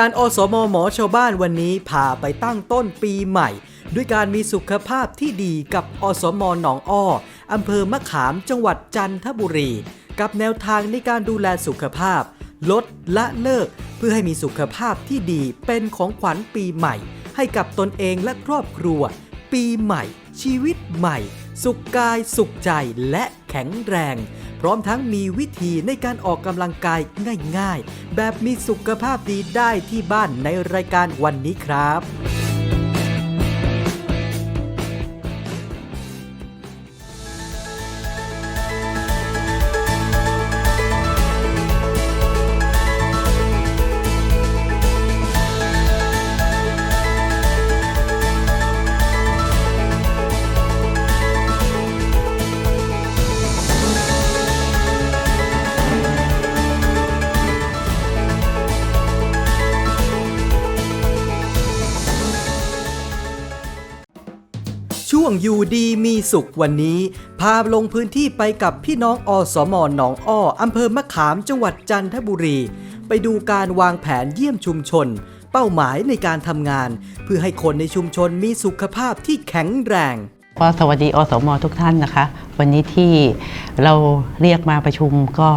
การอสมหมอชาวบ้านวันนี้พาไปตั้งต้นปีใหม่ ด้วยการมีสุขภาพที่ดีกับอสมหนองอ้ออำเภอมะขามจังหวัดจันทบุรี กับแนวทางในการดูแลสุขภาพ ลดละเลิก เพื่อให้มีสุขภาพที่ดีเป็นของขวัญปีใหม่ ให้กับตนเองและครอบครัว ปีใหม่ ชีวิตใหม่ สุขกายสุขใจและแข็งแรง ร้อมทั้งมีวิธีในการออกกำลังกายง่ายๆ แบบมีสุขภาพดีได้ที่บ้านในรายการวันนี้ครับ ช่วงอยู่ดีมีสุขวันนี้ พาลงพื้นที่ไปกับพี่น้องอสมหนองอ้ออำเภอมะขามจังหวัดจันทบุรี ไปดูการวางแผนเยี่ยมชุมชน เป้าหมายในการทำงาน เพื่อให้คนในชุมชนมีสุขภาพที่แข็งแรงก็สวัสดีอสมทุกท่านนะคะ วันนี้ที่เราเรียกมาประชุมก็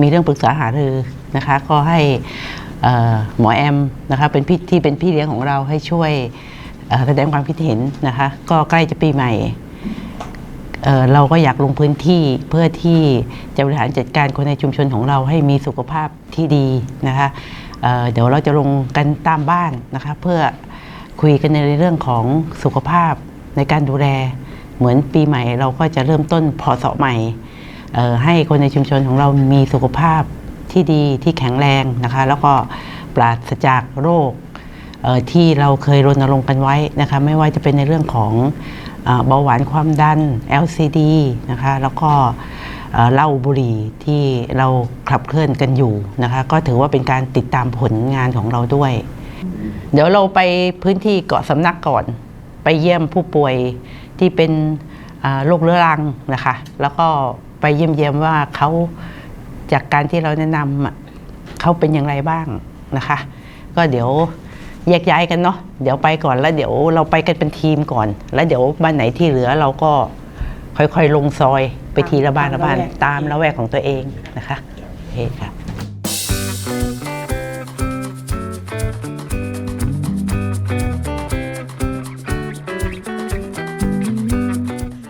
มีเรื่องปรึกษาหารือนะคะ ก็ให้หมอแอมนะคะเป็นพี่ที่เป็นพี่เลี้ยงของเราให้ช่วย แสดงความคิดเห็นนะคะ ก็ใกล้จะปีใหม่เเราก็อยากลงพื้นที่เพื่อที่จะบริหารจัดการคนในชุมชนของเราให้มีสุขภาพที่ดีนะคะเเดี๋ยวเราจะลงกันตามบ้านนะคะ เพื่อคุยกันในเรื่องของสุขภาพในการดูแล เหมือนปีใหม่เราก็จะเริ่มต้นพศใหม่ให้คนในชุมชนของเรามีสุขภาพที่ดีที่แข็งแรงนะคะ แล้วก็ปราศจากโรค ที่เราเคยรณรงค์กันไว้นะคะไม่ว่าจะเป็นในเรื่องของเบาหวานความดัน LCD นะคะแล้วก็เหล้าบุหรี่ที่เราขับเคลื่อนกันอยู่นะคะก็ถือว่าเป็นการติดตามผลงานของเราด้วย เดี๋ยวเราไปพื้นที่เกาะสำนักก่อน ไปเยี่ยมผู้ป่วยที่เป็นโรคเรื้อรังนะคะ แล้วก็ไปเยี่ยมเยี่ยมว่าเขาจากการที่เราแนะนำเขาเป็นอย่างไรบ้างนะคะ ก็เดี๋ยว แยกย้ายกันเนาะเดี๋ยวไปก่อนแล้วเดี๋ยวเราไปกันเป็นทีมก่อน แล้วเดี๋ยวบ้านไหนที่เหลือเราก็ค่อยๆลงซอยไปทีละบ้านละบ้านตามละแวกของตัวเองนะคะโอเคค่ะ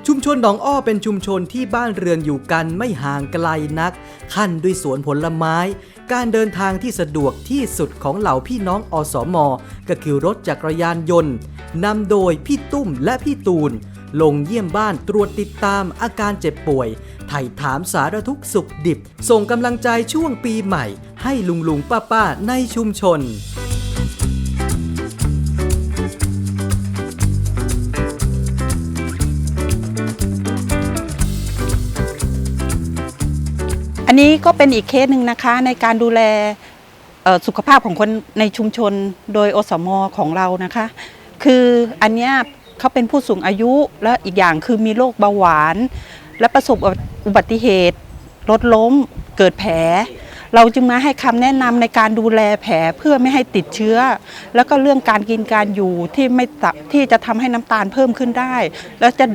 ชุมชนหนองอ้อเป็นชุมชนที่บ้านเรือนอยู่กันไม่ห่างไกลนัก ขั้นด้วยสวนผลไม้ การเดินทางที่สะดวกที่สุดของเหล่าพี่น้องอสม ก็คือรถจักรยานยนต์นำโดยพี่ตุ้มและพี่ตูน ลงเยี่ยมบ้านตรวจติดตามอาการเจ็บป่วย ไถ่ถามสารทุกสุขดิบ ส่งกำลังใจช่วงปีใหม่ ให้ลุงลุงป้าป้าในชุมชน นนี้ก็เป็นอีกเคสหนึ่งนะคะในการดูแลสุขภาพของคนในชุมชนโดยอสมอของเรานะคะ คืออันเนี้ยเขาเป็นผู้สูงอายุและอีกอย่างคือมีโรคเบาหวาน และประสบอุบัติเหตุรถล้มเกิดแผล เราจึงมาให้คำแนะนำในการดูแลแผลเพื่อไม่ให้ติดเชื้อ แล้วก็เรื่องการกินการอยู่ที่ไม่ที่จะทำให้น้ำตาลเพิ่มขึ้นได้ แล้วจะ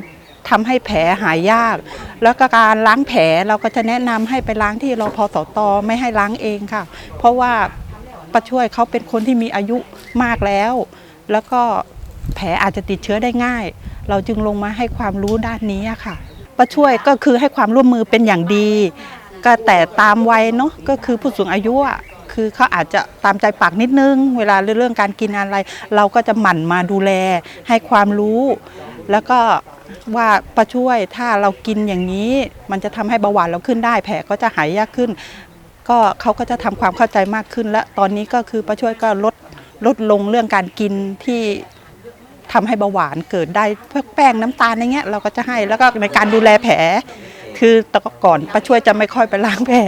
ทำให้แผลหายยาก แล้วก็การล้างแผลเราก็จะแนะนำให้ไปล้างที่รพสตไม่ให้ล้างเองค่ะ เพราะว่าป้าช่วยเขาเป็นคนที่มีอายุมากแล้ว แล้วก็แผลอาจจะติดเชื้อได้ง่าย เราจึงลงมาให้ความรู้ด้านนี้ค่ะป้าช่วยก็คือให้ความร่วมมือเป็นอย่างดี ก็แต่ตามวัยเนาะก็คือผู้สูงอายุคือเขาอาจจะตามใจปากนิดนึง เวลาเรื่องการกินอะไร เราก็จะหมั่นมาดูแลให้ความรู้ แล้วก็ ว่าป้าช่วยถ้าเรากินอย่างนี้ มันจะทำให้เบาหวานเราขึ้นได้ แผลก็จะหายยากขึ้น ก็เขาก็จะทำความเข้าใจมากขึ้น และตอนนี้ก็คือป้าช่วยก็ลดลดลงเรื่องการกินที่ทำให้เบาหวานเกิดได้พวกแป้งน้ำตาลอะไรเงี้ยเราก็จะให้แล้วก็ในการดูแลแผล คือแต่ก่อนป้าช่วยจะไม่ค่อยไปล้างแผล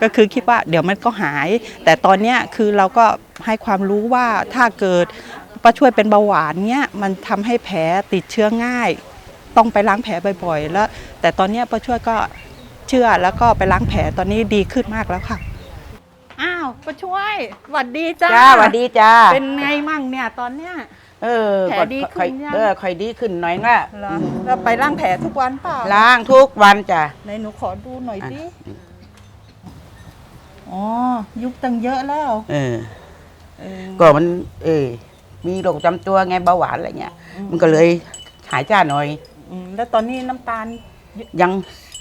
ก็คือคิดว่าเดี๋ยวมันก็หาย แต่ตอนเนี้ยคือเราก็ให้ความรู้ว่าถ้าเกิดป้าช่วยเป็นเบาหวานเนี้ยมันทำให้แผลติดเชื้อง่าย ต้องไปล้างแผลบ่อยๆ แล้ว แต่ตอนเนี้ยป้าช่วยก็เชื่อแล้วก็ไปล้างแผลตอนนี้ดีขึ้นมากแล้วค่ะ อ้าวป้าช่วยสวัสดีจ้าจ้าสวัสดีจ้าเป็นไงมั่งเนี่ยตอนเนี้ย เออแผลก็ดีขึ้นค่อยยัง เออค่อยดีขึ้นหน่อยว่าเหรอเราไปล้างแผลทุกวันเปล่าล้างทุกวันจ้ะไหนหนูขอดูหน่อยอะดิอ๋อยุบตั้งเยอะแล้วเออ เออก็มัน เออมีโรคประจำตัวไงเบาหวานอะไรเงี้ย มันก็เลยหายจ้าหน่อย อืมแล้วตอนนี้น้ำตาลยัง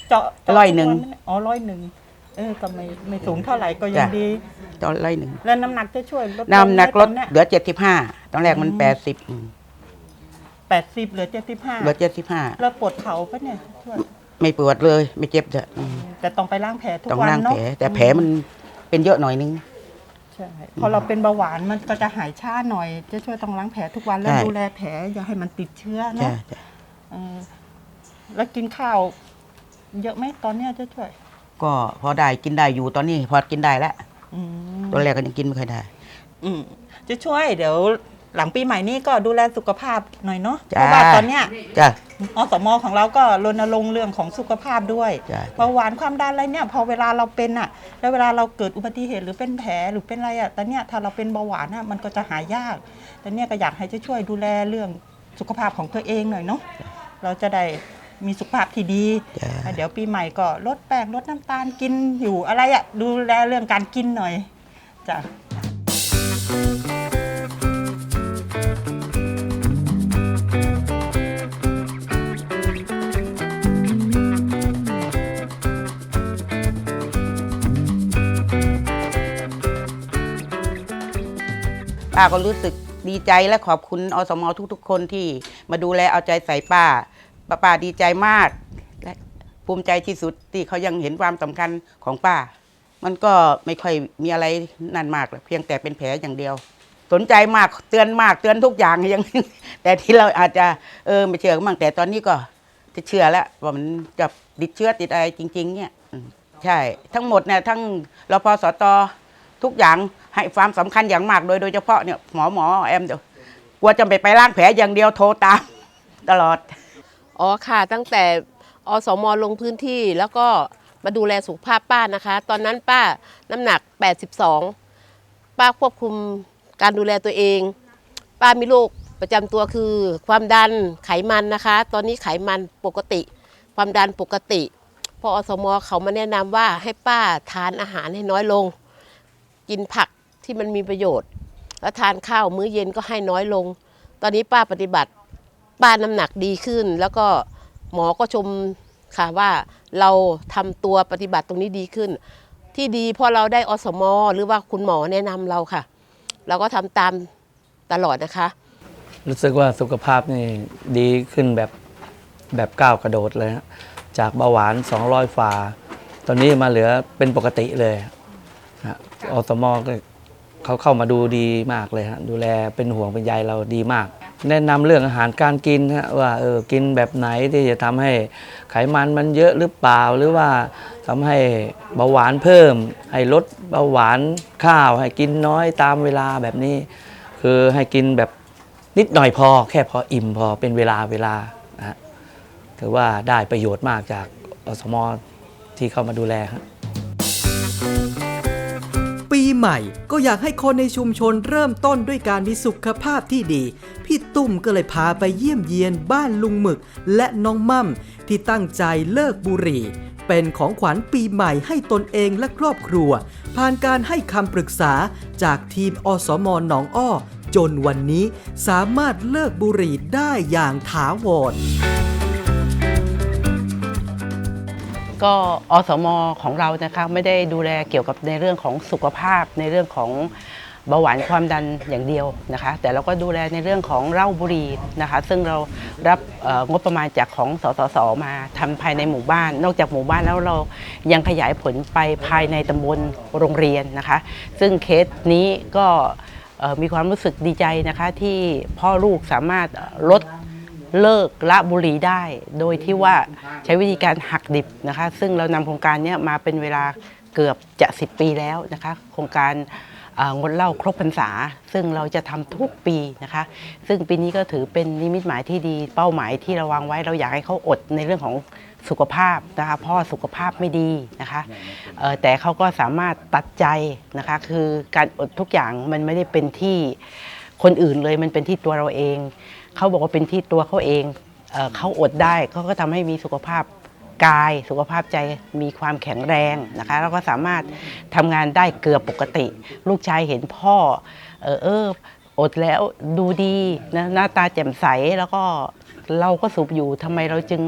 เจาะเจาะร้อยหนึ่งทุกวัไมอ๋อร้อยหนึ่งเออก็ไม่ไม่สูงเท่าไหร่ก็ยังจ้ะ ดี ตอนไรหนึ่งแล้วน้ำหนักจะช่วยลดน้ำหนักลดเนี่ยเหลือเจ็ดสิบห้าตอนแรกมันแปดสิบแปดสิบเหลือเจ็ดสิบห้าเหลือเจ็ดสิบห้าแล้วปวดเข่าปะเนี่ยช่วยไม่ปวดเลยไม่เจ็บจ้ะอืมแต่ต้องไปล้างแผลทุกต้องวันล้างเนาะแผลแต่แผลมันเป็นเยอะหน่อยนึง ใช่พอเราเป็นเบาหวานมันก็จะหายช้าหน่อยจะช่วยต้องล้างแผลทุกวันแล้วใช่ ดูแลแผลอย่าให้มันติดเชื้อจ้ะเนาะจ้ะ เออแล้วกินข้าว เยอะไหมตอนเนี้ยจะช่วย ก็พอได้กินได้อยู่ตอนนี้พอกินได้แล้วอืม ตอนแรกก็ยังกินไม่ค่อยได้ อืมจะช่วยเดี๋ยวหลังปีใหม่นี้ก็ดูแลสุขภาพหน่อยเนาะเพจ้า ราะว่าตอนเนี้ยจ้ะ อสมของเราก็รณรงค์เรื่องของสุขภาพด้วยจ้ะ เบาหวานความดันอะไรเนี่ย พอเวลาเราเป็นอะแล้วเวลาเราเกิดอุบัติเหตุหรือเป็นแผลหรือเป็นอะไรอะแต่เนี่ยถ้าเราเป็นเบาหวานอะมันก็จะหายากแต่เนี่ยก็อยากให้จะช่วยดูแลเรื่อง สุขภาพของตัวเองหน่อยเนาะเราจะได้มีสุขภาพที่ดี จ้ะอะเดี๋ยวปีใหม่ก็ลดแป้งลดน้ำตาลกินอยู่อะไรอะดูแลเรื่องการกินหน่อยจ้ะ ป้าก็รู้สึก ดีใจและขอบคุณอสมทุกๆ คนที่มาดูแลเอาใจใส่ป้าป้าป้าดีใจมากและภูมิใจที่สุดที่เขายังเห็นความสำคัญของป้า มันก็ไม่ค่อยมีอะไรนั่นมากหรอกเพียงแต่เป็นแผลอย่างเดียว สนใจมากเตือนมากเตือนทุกอย่างยัง แต่ที่เราอาจจะเออไม่เชื่อมั่งแต่ตอนนี้ก็จะเชื่อแล้วว่ามันจะติดเชื้อติดอะไรจริง ๆ เนี่ยอืมใช่ ทั้งหมดเนี่ยทั้งรพสต ทุกอย่างให้ความสำคัญอย่างมากโดยโดยเฉพาะเนี่ยหมอหมอแอมเดี๋ยวกลัวจะไปไปล้างแผลอย่างเดียวโทรตามตลอด อ๋อค่ะ ตั้งแต่อสมลงพื้นที่แล้วก็มาดูแลสุขภาพป้านะคะ ตอนนั้นป้าน้ำหนัก 82 ป้าควบคุมการดูแลตัวเอง ป้ามีโรคประจำตัวคือ ความดันไขมันนะคะ ตอนนี้ไขมันปกติ ความดันปกติ พออสมเขามาแนะนำว่าให้ป้าทานอาหารให้น้อยลง กินผักที่มันมีประโยชน์ แล้วทานข้าวมื้อเย็นก็ให้น้อยลง ตอนนี้ป้าปฏิบัติ ป้าน้ำหนักดีขึ้น แล้วก็หมอก็ชมค่ะว่าเราทำตัวปฏิบัติตรงนี้ดีขึ้น ที่ดีเพราะเราได้อสมอหรือว่าคุณหมอแนะนำเราค่ะ เราก็ทำตามตลอดนะคะ รู้สึกว่าสุขภาพนี่ดีขึ้นแบบแบบก้าวกระโดดเลยฮะจากเบาหวาน 200ฝ่าตอนนี้มาเหลือเป็นปกติเลย อสมก็เขาเข้ามาดูดีมากเลยฮะดูแลเป็นห่วงเป็นใยเราดีมาก แนะนำเรื่องอาหารการกินฮะว่าเออกินแบบไหนที่จะทำให้ไขมันมันเยอะหรือเปล่า หรือว่าทำให้เบาหวานเพิ่ม ให้ลดเบาหวานข้าว ให้กินน้อยตามเวลาแบบนี้ คือให้กินแบบนิดหน่อยพอ แค่พออิ่มพอเป็นเวลาเวลานะฮะถือว่าได้ประโยชน์มากจากอสมที่เข้ามาดูแลครับ ใหม่ ก็อยากให้คนในชุมชนเริ่มต้นด้วยการมีสุขภาพที่ดี พี่ตุ้มก็เลยพาไปเยี่ยมเยียนบ้านลุงหมึก และน้องมั่มที่ตั้งใจเลิกบุหรี่ เป็นของขวัญปีใหม่ให้ตนเองและครอบครัว ผ่านการให้คำปรึกษาจากทีมอสมหนองอ้อ จนวันนี้สามารถเลิกบุหรี่ได้อย่างถาวร ก็อสมของเรานะคะไม่ได้ดูแลเกี่ยวกับในเรื่องของสุขภาพ ในเรื่องของเบาหวานความดันอย่างเดียวนะคะ แต่เราก็ดูแลในเรื่องของเหล้าบุหรี่นะคะ ซึ่งเรารับงบประมาณจากของสสสมาทำภายในหมู่บ้าน นอกจากหมู่บ้านแล้วเรายังขยายผลไปภายในตำบลโรงเรียนนะคะ ซึ่งเคสนี้ก็มีความรู้สึกดีใจนะคะที่พ่อลูกสามารถลด เลิกละบุหรี่ได้ โดยที่ว่าใช้วิธีการหักดิบนะคะ ซึ่งเรานำโครงการนี้มาเป็นเวลาเกือบจะ 10 ปีแล้วนะคะ โครงการงดเหล้าครบพรรษา ซึ่งเราจะทำทุกปีนะคะ ซึ่งปีนี้ก็ถือเป็นนิมิตหมายที่ดีเป้าหมายที่เราวางไว้เราอยากให้เขาอดในเรื่องของสุขภาพนะคะพ่อสุขภาพไม่ดีนะคะแต่เขาก็สามารถตัดใจนะคะคือการอดทุกอย่างมันไม่ได้เป็นที่คนอื่นเลยมันเป็นที่ตัวเราเอง เขาบอกว่าเป็นที่ตัวเขาเองเออเขาอดได้เขาก็ทำให้มีสุขภาพกาย สุขภาพใจมีความแข็งแรงนะคะแล้วก็สามารถทำงานได้เกือบปกติ ลูกชายเห็นพ่อเออเอออดแล้วดูดีนะหน้าตาแจ่มใสแล้วก็เราก็สูบอยู่ทำไมเราจึง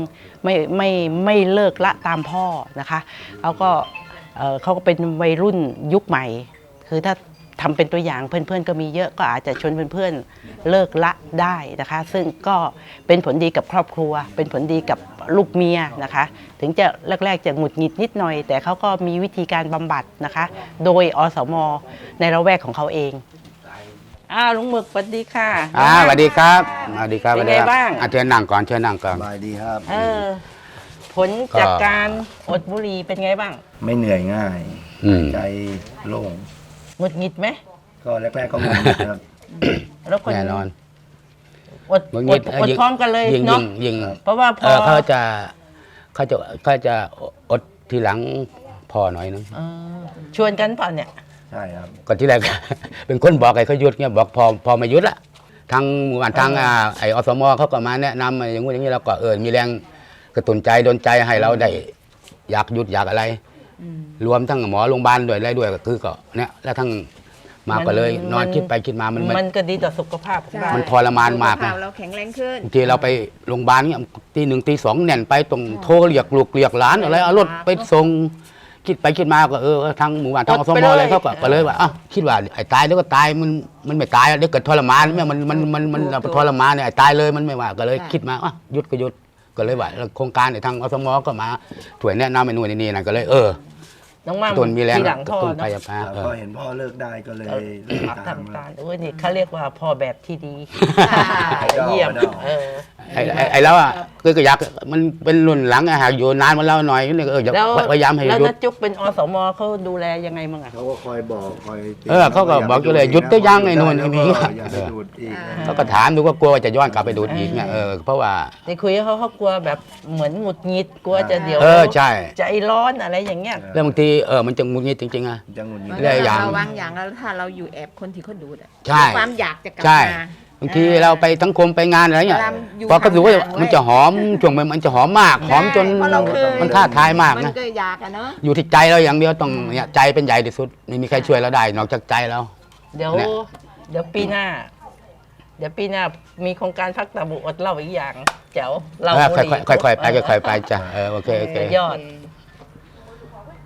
ไม่ไม่ไม่เลิกละตามพ่อนะคะแล้วก็เเขาก็เป็นวัยรุ่นยุคใหม่ คือถ้า ทำเป็นตัวอย่างเพื่อนๆ ก็มีเยอะก็อาจจะชวนเพื่อนๆเลิกละได้นะคะ ซึ่งก็เป็นผลดีกับครอบครัว เป็นผลดีกับลูกเมียนะคะ ถึงจะแรกๆจะหงุดหงิดนิดหน่อย แต่เขาก็มีวิธีการบำบัดนะคะ โดยอสมในระแวกของเขาเองอ้าวลุงหมึกสวัสดีค่ะอ่าสวัสดีครับสวัสดีครับเป็นไงสวัสดีครับบ้างอะเชิญนั่งก่อนเชิญนั่งก่อนสบายดีครับ เออ ผลจากก็การอดบุหรี่เป็นไงบ้าง ไม่เหนื่อยง่ายอืมใจโล่ง หงุดหงิดไหมก็แรกๆก็งงครับ แล้วคนแน่นอนอดหงุดหองิดดอดยิงพร้อมกันเลยยิงเนาะยิงยิงเพราะว่าพเอออเขาจะเขาจะเขาจะอดทีหลังพอหน่อยนึงเออชวนกันเปล่าเนี่ย ใช่ครับ ก่อนที่แรก เป็นคนบอกไอ้เขาหยุดเนี่ยบอกพอพอมาหยุดละทางหมู่บ้านทางอ่าไอ้อสมเขาก็มาแนะนำอย่างงู้นอย่างนี้เราก็เออมีแรงกระตุ้นใจดนใจให้เราได้ อยากหยุดอยากอะไร รวมทั้งหมอโรงพยาบาลด้วยอะไรด้วยก็คือก็เนี่ยแล้วทั้งมาก็เลย นอนคิดไปคิดมามันมันมันก็ดีต่อสุขภาพของเรามันทรมานมากสุขนะภพเราแข็งแรงขึ้นบางทีเราไปโรงพยาบาลเนี่ยตีหนึ่งตีสองแน่นไปตรงโทรเรียกลูกเรียกหลานอะไรเอารถไปส่งคิดไปคิดมาก็เออทางหมู่บ้านทางอสมอะไรเขาก็ก็เลยว่าอ้าวคิดว่าไอ้ตายแล้วก็ตายมันมันไม่ตายเดี๋ยวเกิดทรมานเนี่ยมันมันมันมันมันทรมานเนี่ยไอ้ตายเลยมันไม่ว่าก็เลยคิดมาอะหยุดก็หยุด ก็เลยว่าแล้วโครงการในทางอสมก็มาถ่วยแนะนำไอ้นู่นไอ้นี่นะก็เลยเออ น้องมั่มตุนมีแรงทีหลังกพ่อระตุ้นเนไปอะอะครับเออพอเห็นพ่อเลิกได้ก็เลยเลิกตามทำตามโอ้ยนี่เขาเรียกว่าพ่อแบบที่ดีดอกเยี่ยมดอก เออ ไอ้ไอ้ไอ้แล้วอะคือก็อยากมันเป็นรุ่นหลังอะหากอยู่นานมาแล้วหน่อยนี่ก็เอออยากแล้วพยายามให้แล้วหยุด นัจุกเป็นอสมเขาดูแลยังไงมั่งอะ เขาก็คอยบอกคอยตืนเออเขาก็บอกอยู่เลยหยุดได้ยังไอ้นู่นไอ้นี่ อย่าไปดูดอีกเขาก็ถามดูว่ากลัวว่าจะย้อนกลับไปดูดอีกเนี่ยเออเพราะว่า ในคุยกับเขาเขากลัวแบบเหมือนหงุดหงิดกลัวจะเดี๋ยวเออใช่ ใจร้อนอะไรอย่างเงี้ย แล้วบางทีเออมันจะงุนงิดจริงๆอะจังหวะนี้มันเรื่ก็องอย่าง ระวังอย่างแล้วถ้าเราอยู่แอบคนที่เขาดูดอะใช่ ความอยากจะกลับใช่มา บางทีเราไปทั้งคมไปงานอะไรเงี้ยเวลาอยู่พอเขาดูว่าห่างๆมันจะหอมช่วงมันมันจะหอมมาก หอมจนเพราะเราเคย มันท้าทายมากมันนะก็อยากอะเนาะ อยู่ที่ใจเราอย่างเดียวต้องเนี่ยใจเป็นใหญ่ที่สุดไม่มีใครช่วยเราได้นอกจากใจเรา เดี๋ยว เนี่ย เดี๋ยวปีหน้า เดี๋ยวปีหน้ามีโครงการพักตาบุอดเหล่าอีกอย่าง แจ๋วเราเออบุค่หรี่อยๆค่อยๆไปค่อยๆไปจ้ะเออโอเคโอเคยอด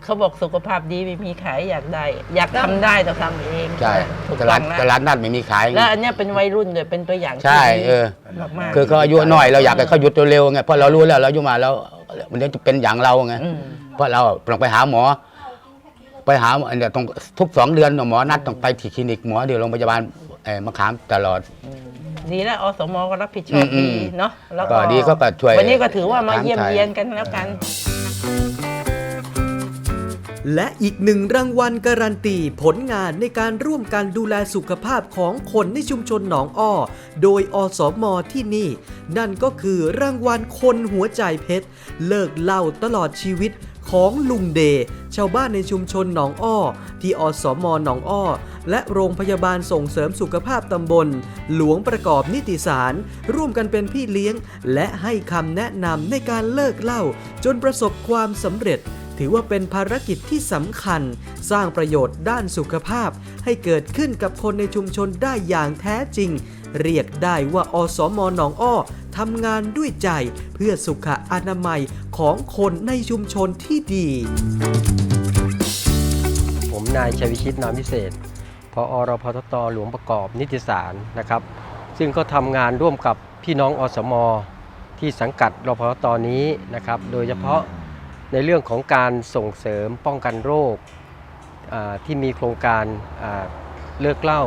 เขาบอกสุขภาพดีไม่มีขายอยากได้ อยากทำได้แต่ทำเองใช่ถูกตต้ลาอดงตนะลาดนัดไม่มีขายไงแล้วอันเนี้ยเป็นวัยรุ่นด้วยเป็นตัวอย่างที่ใช่ ดีเออ มากๆคือเขาอายุน้อยเราอยากให้เขาหยุดเร็วๆไงเพราะเรารู้แล้วเราอายุมาแล้วมันจะเป็นอย่างเราไงอืมเพราะเราต้องไปหาหมอ ไปหาหมอเนี่ยต้องทุกสองเดือนหมอนัดต้องไปที่คลินิกหมอเดี๋ยวโรงพยาบาลเอ่อมะขามตลอด ดีแล้วอสมก็รับผิดชอบอืดีมอืมเนาะแล้วก็ดีเขาก็ช่วยวันนี้ก็ถือว่ามาถามเยี่ยมไทย เยียนกันแล้วกัน และอีกหนึ่งรางวัลการันตีผลงานในการร่วมกันดูแลสุขภาพของคนในชุมชนหนองอ้อ โดยอสมอที่นี่ นั่นก็คือรางวัลคนหัวใจเพชร เลิกเหล่าตลอดชีวิตของลุงเด ชาวบ้านในชุมชนหนองอ้อ ที่อสมอหนองอ้อ และโรงพยาบาลส่งเสริมสุขภาพตำบล หลวงประกอบนิติสาร ร่วมกันเป็นพี่เลี้ยง และให้คำแนะนำในการเลิกเหล้าจนประสบความสำเร็จ ถือว่าเป็นภารกิจที่สำคัญ สร้างประโยชน์ด้านสุขภาพ ให้เกิดขึ้นกับคนในชุมชนได้อย่างแท้จริง เรียกได้ว่าอสมหนองอ้อทำงานด้วยใจเพื่อสุขอนามัยของคนในชุมชนที่ดี ผมนายชัยวิชิตนามพิเศษพอรพทตหลวงประกอบนิติสารนะครับ ซึ่งก็ทำงานร่วมกับพี่น้องอสมที่สังกัดรพทตนี้นะครับ โดยเฉพาะ ในเรื่องของการส่งเสริมป้องกันโรคที่มีโครงการเลิกเหล้า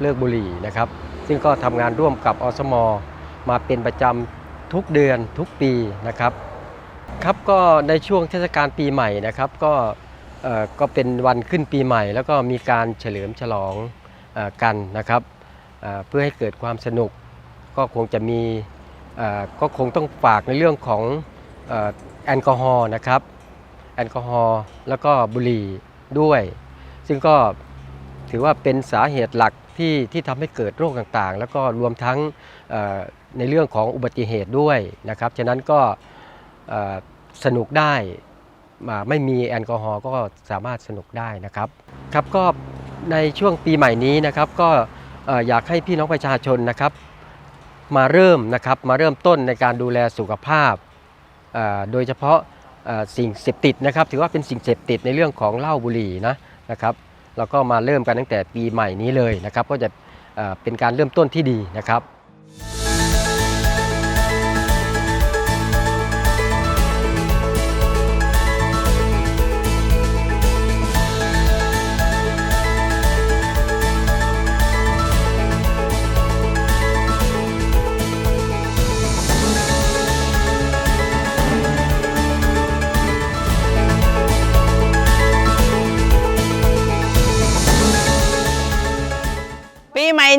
เลิกบุหรี่นะครับ ซึ่งก็ทำงานร่วมกับอสมมาเป็นประจำทุกเดือนทุกปีนะครับครับก็ในช่วงเทศกาลปีใหม่นะครับก็เออก็เป็นวันขึ้นปีใหม่ แล้วก็มีการเฉลิมฉลองอกันนะครับเพื่อให้เกิดความสนุก ก็คงจะมีก็คงต้องฝากในเรื่องของ แอลกอฮอล์นะครับ แอลกอฮอล์แล้วก็บุหรี่ด้วย ซึ่งก็ถือว่าเป็นสาเหตุหลักที่ที่ทำให้เกิดโรคต่างๆ แล้วก็รวมทั้งในเรื่องของอุบัติเหตุด้วยนะครับ ฉะนั้นก็สนุกได้มาไม่มีแอลกอฮอล์ก็สามารถสนุกได้นะครับครับก็ในช่วงปีใหม่นี้นะครับก็เอ่อยากให้พี่น้องประชาชนนะครับ มาเริ่มนะครับมาเริ่มต้นในการดูแลสุขภาพ โดยเฉพาะสิ่งเสพติดนะครับ ถือว่าเป็นสิ่งเสพติดในเรื่องของเหล้าบุหรี่นะนะครับเราก็มาเริ่มกันตั้งแต่ปีใหม่นี้เลยนะครับ ก็จะเป็นการเริ่มต้นที่ดีนะครับ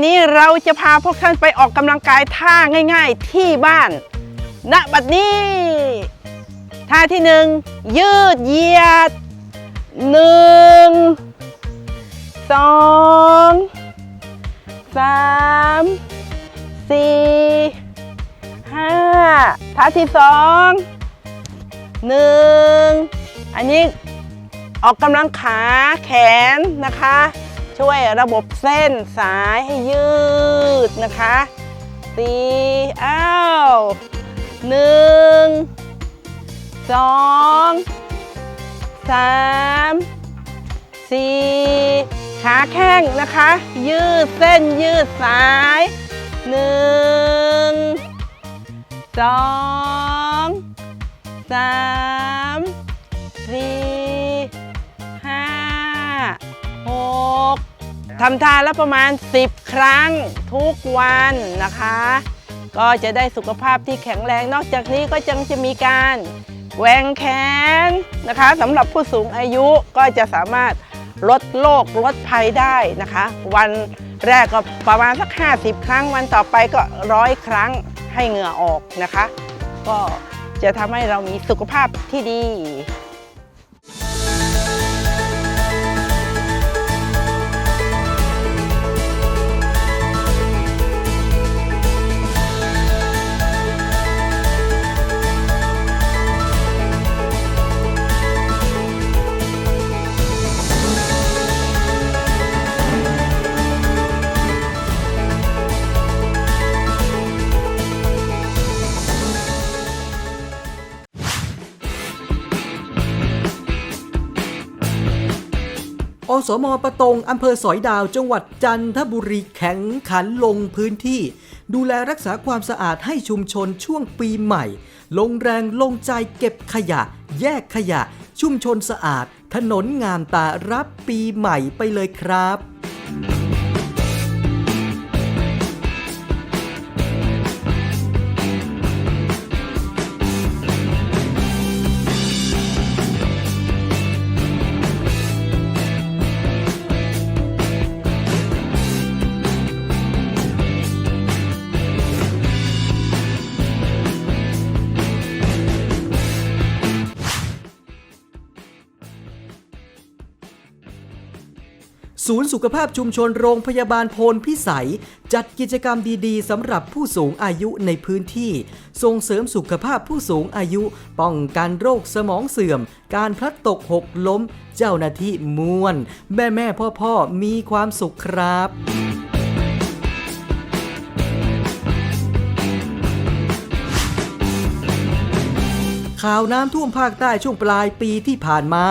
นี้เราจะพาพวกท่านไปออกกำลังกายท่าง่าย ๆ ที่บ้านณบัดนี้ ท่าที่หนึ่งยืดเหยียดหนึ่งสองสามสี่ห้าท่าที่สองหนึ่งอันนี้ออกกำลังขาแขนนะคะ ช่วยระบบเส้นสายให้ยืดนะคะตีอ้าวหนึ่งสองสามสี่ขาแข้งนะคะ ยืดเส้นยืดสายหนึ่งสองสาม ทำทานแล้วประมาณ 10 ครั้งทุกวันนะคะ ก็จะได้สุขภาพที่แข็งแรงนอกจากนี้ก็ยังจะมีการแหวงแขนนะคะสำหรับผู้สูงอายุก็จะสามารถลดโรคลดภัยได้นะคะ วันแรกก็ประมาณสัก 50 ครั้งวันต่อไปก็ร้อยครั้งให้เหงื่อออกนะคะ ก็จะทำให้เรามีสุขภาพที่ดี สมประตงอำเภอสอยดาว จังหวัดจันทบุรีแข็งขันลงพื้นที่ ดูแลรักษาความสะอาดให้ชุมชนช่วงปีใหม่ ลงแรงลงใจเก็บขยะ แยกขยะ ชุมชนสะอาด ถนนงามตารับปีใหม่ไปเลยครับ ศูนย์สุขภาพชุมชนโรงพยาบาลโพนพิสัย จัดกิจกรรมดีๆสำหรับผู้สูงอายุในพื้นที่ ส่งเสริมสุขภาพผู้สูงอายุ ป้องกันโรคสมองเสื่อม การพลัดตกหกล้ม เจ้าหน้าที่ม่วน แม่แม่พ่อพ่อมีความสุขครับข่าวน้ำท่วมภาคใต้ช่วงปลายปีที่ผ่านมา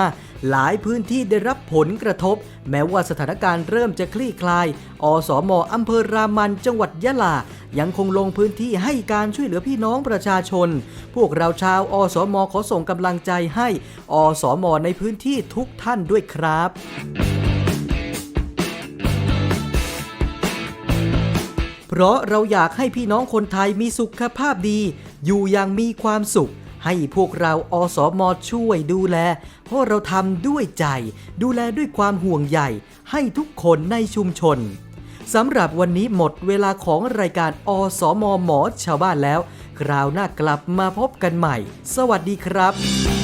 หลายพื้นที่ได้รับผลกระทบ แม้ว่าสถานการณ์เริ่มจะคลี่คลาย อสมอำเภอรามันจังหวัดยะลา ยังคงลงพื้นที่ให้การช่วยเหลือพี่น้องประชาชน พวกเราชาวอสมขอส่งกำลังใจให้ อสมในพื้นที่ทุกท่านด้วยครับเพราะเราอยากให้พี่น้องคนไทยมีสุขภาพดี อยู่อย่างมีความสุข ให้พวกเราอสมช่วยดูแล เพราะเราทำด้วยใจ ดูแลด้วยความห่วงใยให้ทุกคนในชุมชนสำหรับวันนี้หมดเวลาของรายการอสมหมอชาวบ้านแล้ว คราวหน้ากลับมาพบกันใหม่ สวัสดีครับ